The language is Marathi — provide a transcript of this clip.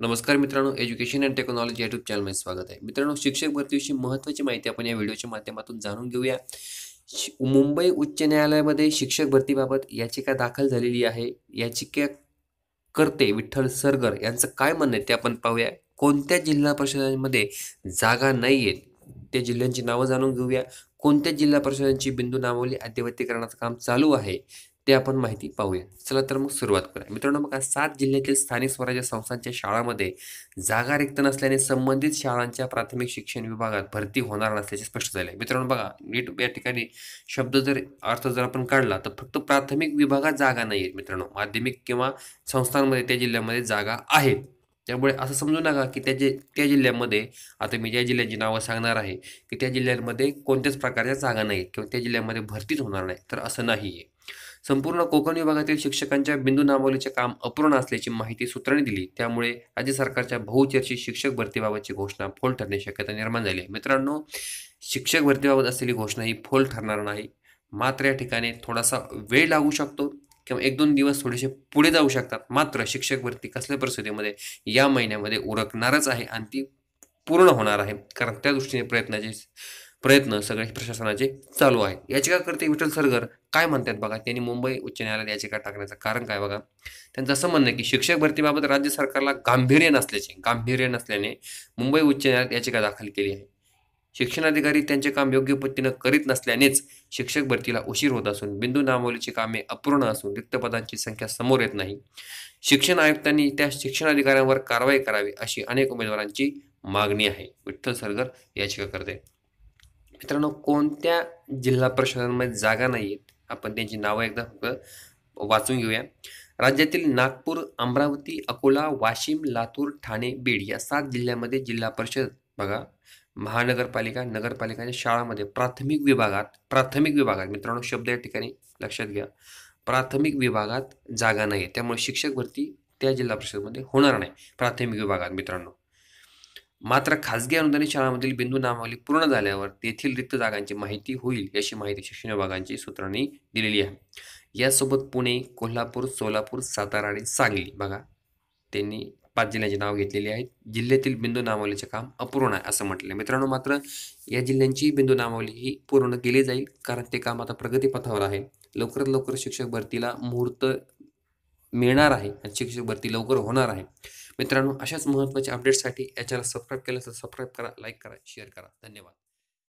नमस्कार मित्रांनो एज्युकेशन अँड टेक्नॉलॉजी यूट्यूब चॅनलमध्ये स्वागत आहे. मित्रांनो शिक्षक भरतीविषयी महत्त्वाची माहिती आपण या व्हिडिओच्या माध्यमातून जाणून घेऊया. शि- मुंबई उच्च न्यायालयामध्ये शिक्षक भरतीबाबत याचिका दाखल झालेली आहे. याचिका करते विठ्ठल सरगर यांचं काय म्हणणं आहे ते आपण पाहूया. कोणत्या जिल्हा परिषदांमध्ये जागा नाही आहेत त्या जिल्ह्यांची नावं जाणून घेऊया. कोणत्या जिल्हा परिषदांची बिंदू नावली अद्यवतीकरणाचं काम चालू आहे? ते आपण माहिती पाहूया चला तर मग सुरुवात करूया. मित्रांनो बघा सात जिल्ह्यातील स्थानिक स्वराज्य संस्थांच्या शाळांमध्ये जागा रिक्त नसल्याने संबंधित शाळांच्या प्राथमिक शिक्षण विभागात भरती होणार नसल्याचे स्पष्ट झाले आहे. मित्रांनो बघा नीट या ठिकाणी शब्द जर अर्थ जर आपण काढला तर फक्त प्राथमिक विभागात जागा नाही आहेत मित्रांनो. माध्यमिक किंवा संस्थांमध्ये त्या जिल्ह्यामध्ये जागा आहेत. त्यामुळे असं समजू नका की त्या जे त्या जिल्ह्यामध्ये आता मी ज्या जिल्ह्यांची नावं सांगणार आहे की त्या जिल्ह्यांमध्ये कोणत्याच प्रकारच्या जागा नाहीत किंवा त्या जिल्ह्यामध्ये भरतीच होणार नाही तर असं नाही आहे संपूर्ण कोकण विभागातील शिक्षकांच्या बिंदू नामावलीचे काम अपूर्ण असल्याची माहिती सूत्रांनी दिली त्यामुळे राज्य सरकारच्या बहुचर्चित शिक्षक भरतीबाबतची घोषणा फोल ठरण्याची शक्यता निर्माण झाली आहे. मित्रांनो शिक्षक भरतीबाबत असलेली घोषणा ही फोल ठरणार नाही मात्र या ठिकाणी थोडासा वेळ लागू शकतो. किंवा एक दोन दिवस थोडेसे पुढे जाऊ शकतात. मात्र शिक्षक भरती कसल्या परिस्थितीमध्ये या महिन्यामध्ये उरकणारच आहे आणि ती पूर्ण होणार आहे. कारण त्या दृष्टीने प्रयत्नाचे प्रयत्न सगळे प्रशासनाचे चालू आहेत याचिकाकर्ते विठ्ठल सरगर काय म्हणतात बघा? त्यांनी मुंबई उच्च न्यायालयात याचिका टाकण्याचं कारण काय बघा? त्यांचं असं म्हणणं आहे की शिक्षक भरतीबाबत राज्य सरकारला गांभीर्य नसल्याचे गांभीर्य नसल्याने मुंबई उच्च न्यायालयात याचिका दाखल केली आहे. शिक्षणाधिकारी त्यांचे काम योग्य पद्धतीनं करीत नसल्यानेच शिक्षक भरतीला उशीर होत असून बिंदू नामावलीची कामे अपूर्ण असून रिक्त पदांची संख्या समोर येत नाही. शिक्षण आयुक्तांनी त्या शिक्षणाधिकाऱ्यांवर कारवाई करावी अशी अनेक उमेदवारांची मागणी आहे. विठ्ठल सरगर याचिका करते. मित्रांनो कोणत्या जिल्हा परिषदांमध्ये जागा नाही आहेत आपण त्यांची नावं एकदा फक्त वाचून घेऊया. राज्यातील नागपूर अमरावती अकोला वाशिम लातूर ठाणे बीड या सात जिल्ह्यामध्ये जिल्हा परिषद बघा. महानगरपालिका नगरपालिकाच्या शाळामध्ये प्राथमिक विभागात प्राथमिक विभागात मित्रांनो शब्द या ठिकाणी लक्षात घ्या. प्राथमिक विभागात जागा नाही आहे त्यामुळे शिक्षक भरती त्या जिल्हा परिषदमध्ये होणार नाही. प्राथमिक विभागात मित्रांनो. मात्र खाजगी अनुदानित शाळांमधील बिंदू नामावली पूर्ण झाल्यावर तेथील रिक्त जागांची माहिती होईल याची माहिती शिक्षण विभागांची सूत्रांनी दिलेली आहे. यासोबत पुणे कोल्हापूर सोलापूर सातारा आणि सांगली. बघा त्यांनी पाच जिल्ह्याची नाव घेतलेली आहेत. जिल्ह्यातील बिंदू नामावलीचे काम अपूर्ण आहे असं म्हटलं आहे मित्रांनो मात्र या जिल्ह्यांची बिंदू नामावली ही पूर्ण केली जाईल कारण ते काम आता प्रगतीपथावर आहे. लवकरात लवकर शिक्षक भरतीला मुहूर्त मिळणार आहे आणि शिक्षक भरती लवकर होणार आहे. मित्रांनो अशाच महत्त्वाच्या अपडेट्ससाठी याच्याला सबस्क्राईब केलं तर सबस्क्राईब करा लाईक करा शेअर करा. धन्यवाद.